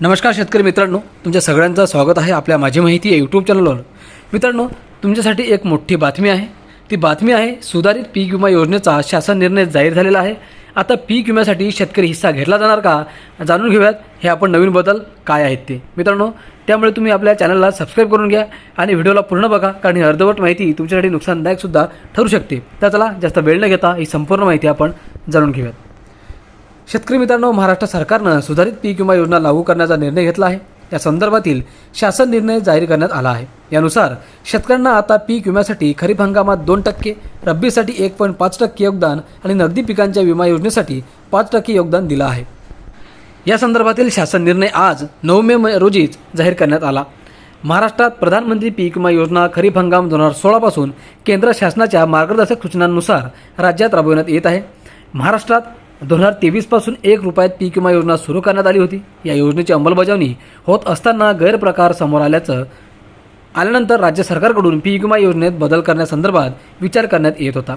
नमस्कार शेतकरी मित्रांनो तुमच्या सगळ्यांचं स्वागत आहे आपल्या माझी माहिती या यूट्यूब चॅनलवर मित्रांनो तुमच्यासाठी एक मोठी बातमी आहे. ती बातमी आहे सुधारित पीक विमा योजनेचा शासन निर्णय जाहीर झालेला आहे. आता पीक विम्यासाठी शेतकरी हिस्सा घेतला जाणार का? जाणून घेऊयात. हे आपण नवीन बदल काय आहेत ते. मित्रांनो त्यामुळे तुम्ही आपल्या चॅनलला सबस्क्राईब करून घ्या आणि व्हिडिओला पूर्ण बघा कारण ही अर्धवट माहिती तुमच्यासाठी नुकसानदायकसुद्धा ठरू शकते. तर चला जास्त वेळ न घेता ही संपूर्ण माहिती आपण जाणून घेऊयात. शेतकरी मित्रांनो महाराष्ट्र सरकारनं सुधारित पीक विमा योजना लागू करण्याचा निर्णय घेतला आहे. या संदर्भातील शासन निर्णय जाहीर करण्यात आला आहे. यानुसार शेतकऱ्यांना आता पीक विम्यासाठी खरीप हंगामात दोन टक्के रब्बीसाठी एक पॉईंट पाच टक्के योगदान आणि नगदी पिकांच्या विमा योजनेसाठी पाच टक्के योगदान दिलं आहे. या संदर्भातील शासन निर्णय आज नऊ मे म- रोजीच जाहीर करण्यात आला. महाराष्ट्रात प्रधानमंत्री पीक विमा योजना खरीप हंगाम दोन हजार सोळापासून केंद्र शासनाच्या मार्गदर्शक सूचनांनुसार राज्यात राबविण्यात येत आहे. महाराष्ट्रात दोन हजार तेवीसपासून एक रुपयात पीक विमा योजना सुरू करण्यात आली होती. या योजनेची अंमलबजावणी होत असताना गैरप्रकार समोर आल्याचं आल्यानंतर राज्य सरकारकडून पीक विमा योजनेत बदल करण्यासंदर्भात विचार करण्यात येत होता.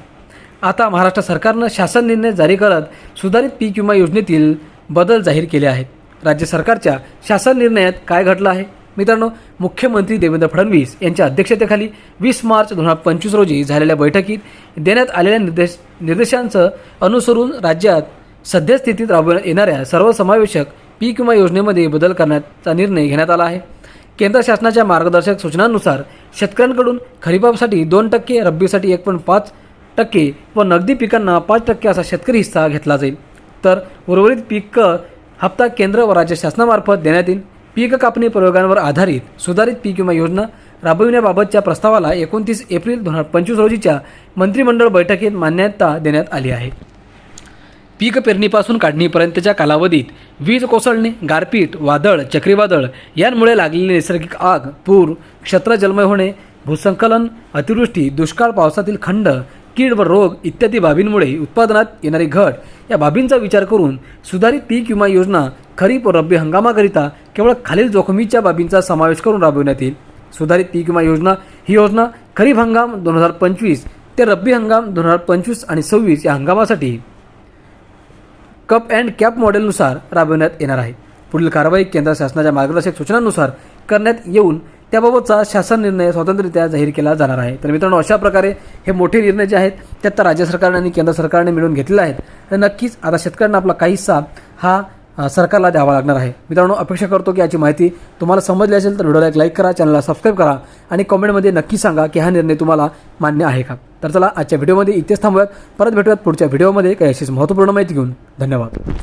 आता महाराष्ट्र सरकारनं शासन निर्णय जारी करत सुधारित पीक विमा योजनेतील बदल जाहीर केले आहेत. राज्य सरकारच्या शासन निर्णयात काय घडलं आहे? मित्रांनो मुख्यमंत्री देवेंद्र फडणवीस यांच्या अध्यक्षतेखाली वीस मार्च दोन हजार पंचवीस रोजी झालेल्या बैठकीत देण्यात आलेल्या निर्देश निर्देशांचं अनुसरून राज्यात सद्यस्थितीत राबवण्यात येणाऱ्या सर्वसमावेशक पीक विमा योजनेमध्ये बदल करण्याचा निर्णय घेण्यात आला आहे. केंद्र शासनाच्या मार्गदर्शक सूचनांनुसार शेतकऱ्यांकडून खरीपासाठी दोन टक्के रब्बीसाठी एक पॉईंट पाच टक्के व नगदी पिकांना पाच टक्के असा शेतकरी हिस्सा घेतला जाईल. तर उर्वरित पीक हप्ता केंद्र व राज्य शासनामार्फत देण्यात येईल. पीक कापणी प्रयोगांवर आधारित सुधारित पीक विमा योजना राबविण्याबाबतच्या प्रस्तावाला एकोणतीस एप्रिल दोन हजार पंचवीस रोजीच्या मंत्रिमंडळ बैठकीत मान्यता देण्यात आली आहे. पीक पेरणीपासून काढणीपर्यंतच्या कालावधीत वीज कोसळणे गारपीट वादळ चक्रीवादळ यांमुळे लागलेली नैसर्गिक आग पूर क्षेत्र जलमय होणे भूसंकलन अतिवृष्टी दुष्काळ पावसातील खंड कीड व रोग इत्यादी बाबींमुळे उत्पादनात येणारी घट या बाबींचा विचार करून सुधारित पीक विमा योजना खरीप व रब्बी हंगामाकरिता केवळ खालील जोखमीच्या बाबींचा समावेश करून राबविण्यात येईल. सुधारित पीक विमा योजना ही योजना खरीप हंगाम दोन हजार पंचवीस ते रब्बी हंगाम दोन हजार पंचवीस आणि सव्वीस या हंगामासाठी कप अँड कॅप मॉडेलनुसार राबविण्यात येणार आहे. पुढील कारवाई केंद्र शासनाच्या मार्गदर्शक सूचनांनुसार करण्यात येऊन त्याबाबतचा शासन निर्णय स्वतंत्ररित्या जाहीर केला जाणार आहे. तर मित्रांनो अशा प्रकारे हे मोठे निर्णय जे आहेत ते आता राज्य सरकारने आणि केंद्र सरकारने मिळून घेतलेले आहेत. तर नक्कीच आता शेतकऱ्यांना आपला काही हिस्सा हा सरकारला द्यावा लागणार आहे. मित्रांनो अपेक्षा करतो की याची माहिती तुम्हाला समजली असेल तर व्हिडिओला एक लाईक करा चॅनलला सबस्क्राईब करा आणि कमेंटमध्ये नक्की सांगा की हा निर्णय तुम्हाला मान्य आहे का? तर चला आजच्या व्हिडिओमध्ये इथेच थांबूयात. परत भेटूयात पुढच्या व्हिडिओमध्ये. काही अशीच महत्त्वपूर्ण माहिती घेऊन. धन्यवाद.